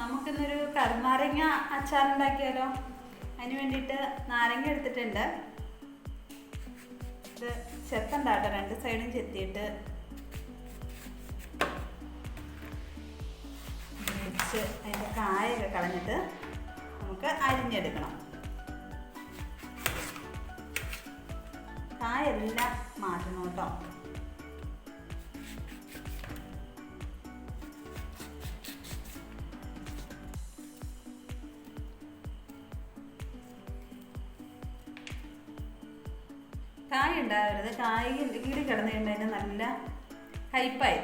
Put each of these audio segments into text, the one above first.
നമുക്കിന്നൊരു കറുനാരങ്ങ അച്ചാർ ഉണ്ടാക്കിയാലോ അതിന് വേണ്ടിയിട്ട് നാരങ്ങ എടുത്തിട്ടുണ്ട്. ഇത് ചെത്തണ്ടാട്ടോ രണ്ട് സൈഡും ചെത്തിയിട്ട്. അതിന്റെ കായൊക്കെ കളഞ്ഞിട്ട് നമുക്ക് അരിഞ്ഞെടുക്കണം. കായെല്ലാം മാറ്റണം കേട്ടോ. കായ ഉണ്ടാവരുത്. കായ കീടി കിടന്നു കഴിഞ്ഞാൽ നല്ല ഹൈപ്പായി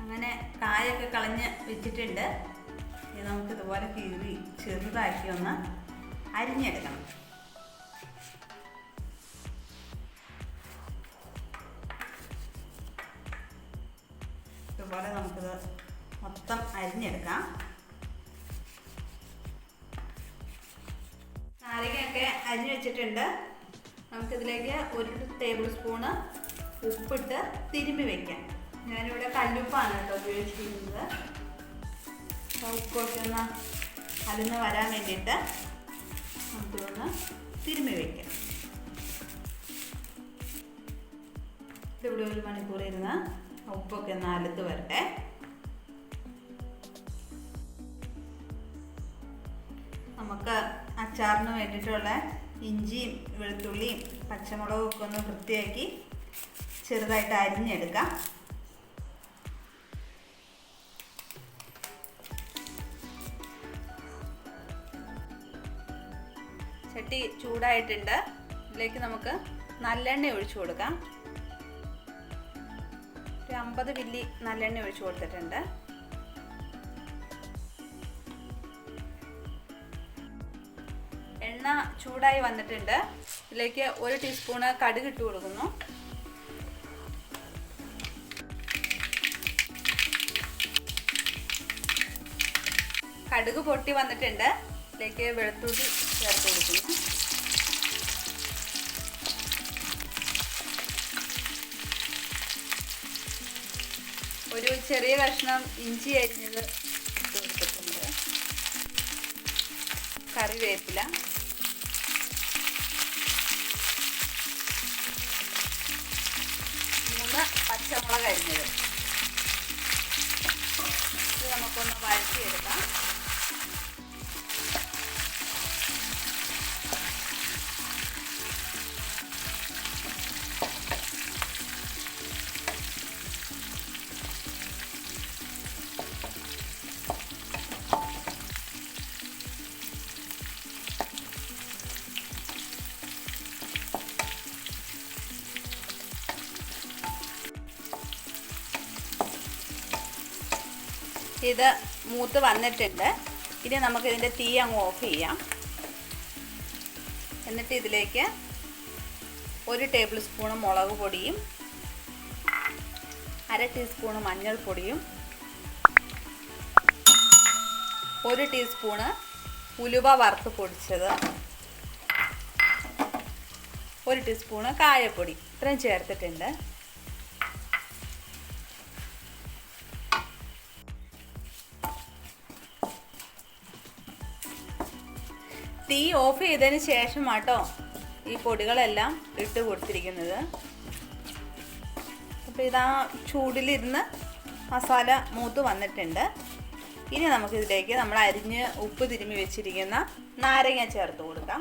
അങ്ങനെ കായൊക്കെ കളഞ്ഞ് വെച്ചിട്ടുണ്ട്. നമുക്ക് ഇതുപോലെ കീറി ചെറുതാക്കി ഒന്ന് അരിഞ്ഞെടുക്കണം. ഇതുപോലെ നമുക്കിത് മൊത്തം അരിഞ്ഞെടുക്കാം. നാരങ്ങയൊക്കെ അരിഞ്ഞു വെച്ചിട്ടുണ്ട്. നമുക്കിതിലേക്ക് ഒരു ടേബിൾ സ്പൂണ് ഉപ്പിട്ട് തിരുമ്മി വെക്കാം. ഞാനിവിടെ കല്ലുപ്പാണ് കേട്ടോ ഉപയോഗിച്ചിരിക്കുന്നത്. ഉപ്പൊക്കെ ഒന്ന് അലിന്ന് വരാൻ വേണ്ടിയിട്ട് നമുക്കിതൊന്ന് തിരുമ്മി വെക്കാം. ഇതിവിടെ ഒരു മണിക്കൂർ ഇരുന്ന് ഉപ്പൊക്കെ നാലത്ത് വരട്ടെ. നമുക്ക് അച്ചാറിന് വേണ്ടിയിട്ടുള്ള ഇഞ്ചിയും വെളുത്തുള്ളിയും പച്ചമുളകും ഒക്കെ ഒന്ന് വൃത്തിയാക്കി ചെറുതായിട്ട് അരിഞ്ഞെടുക്കാം. ചട്ടി ചൂടായിട്ടുണ്ട്. ഇതിലേക്ക് നമുക്ക് നല്ലെണ്ണ ഒഴിച്ചു കൊടുക്കാം. ഒരു അമ്പത് മില്ലി നല്ലെണ്ണ ഒഴിച്ചു കൊടുത്തിട്ടുണ്ട്. എണ്ണ ചൂടായി വന്നിട്ടുണ്ട്. ഇതിലേക്ക് ഒരു ടീസ്പൂണ് കടുക് ഇട്ട് കൊടുക്കുന്നു. കടുക് പൊട്ടി വന്നിട്ടുണ്ട്. ഇതിലേക്ക് വെളുത്തുള്ളി ചേർത്ത് കൊടുക്കുന്നു ഒരു ചെറിയ കഷ്ണം ഇഞ്ചി അരിഞ്ഞത് കൊടുത്തിട്ടുണ്ട് കറിവേപ്പില. മൂന്ന് പച്ചമുളക് അരിഞ്ഞത്. ഇത് നമുക്കൊന്ന് വഴറ്റിയെടുക്കാം. ഇത് മൂത്ത് വന്നിട്ടുണ്ട്. ഇനി നമുക്കിതിന്റെ തീ അങ്ങ് ഓഫ് ചെയ്യാം. എന്നിട്ട് ഇതിലേക്ക് ഒരു ടേബിൾ സ്പൂണ് മുളക് പൊടിയും അര ടീസ്പൂണ് മഞ്ഞൾപ്പൊടിയും ഒരു ടീസ്പൂണ് ഉലുവ വറുത്ത് പൊടിച്ചത് ഒരു ടീസ്പൂണ് കായപ്പൊടി. ഇത്രയും ചേർത്തിട്ടുണ്ട്. തീ ഓഫ് ചെയ്തതിന് ശേഷം ആട്ടോ ഈ പൊടികളെല്ലാം ഇട്ട് കൊടുത്തിരിക്കുന്നത്. അപ്പോൾ ഇതാ ചൂടിലിരുന്ന് മസാല മൂത്ത് വന്നിട്ടുണ്ട്. ഇനി നമുക്കിതിലേക്ക് നമ്മൾ അരിഞ്ഞ് ഉപ്പ് തിരുമ്മി വെച്ചിരിക്കുന്ന നാരങ്ങ ചേർത്ത് കൊടുക്കാം.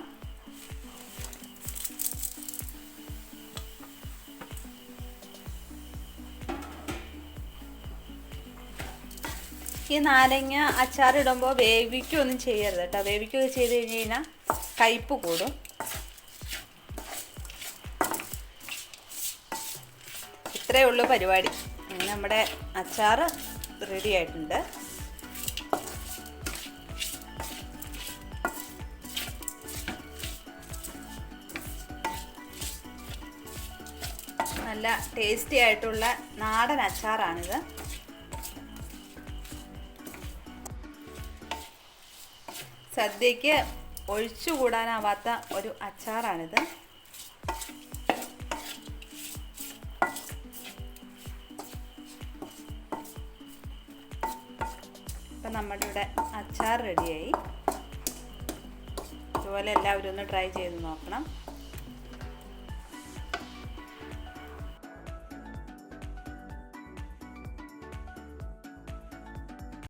ഈ നാരങ്ങ അച്ചാറിടുമ്പോൾ വേവിക്കുകയൊന്നും ചെയ്യരുത് കേട്ടോ. വേവിക്കുകയൊക്കെ ചെയ്ത് കഴിഞ്ഞ് കഴിഞ്ഞാൽ കയ്പ്പ് കൂടും. ഇത്രയേ ഉള്ളൂ പരിപാടി. നമ്മുടെ അച്ചാർ റെഡി ആയിട്ടുണ്ട്. നല്ല ടേസ്റ്റി ആയിട്ടുള്ള നാടൻ അച്ചാറാണിത്. സദ്യക്ക് ഒഴിച്ചുകൂടാനാവാത്ത ഒരു അച്ചാറാണിത്. ഇപ്പം നമ്മുടെ ഇവിടെ അച്ചാർ റെഡിയായി ഇതുപോലെ എല്ലാവരും ഒന്ന് ട്രൈ ചെയ്ത് നോക്കണം.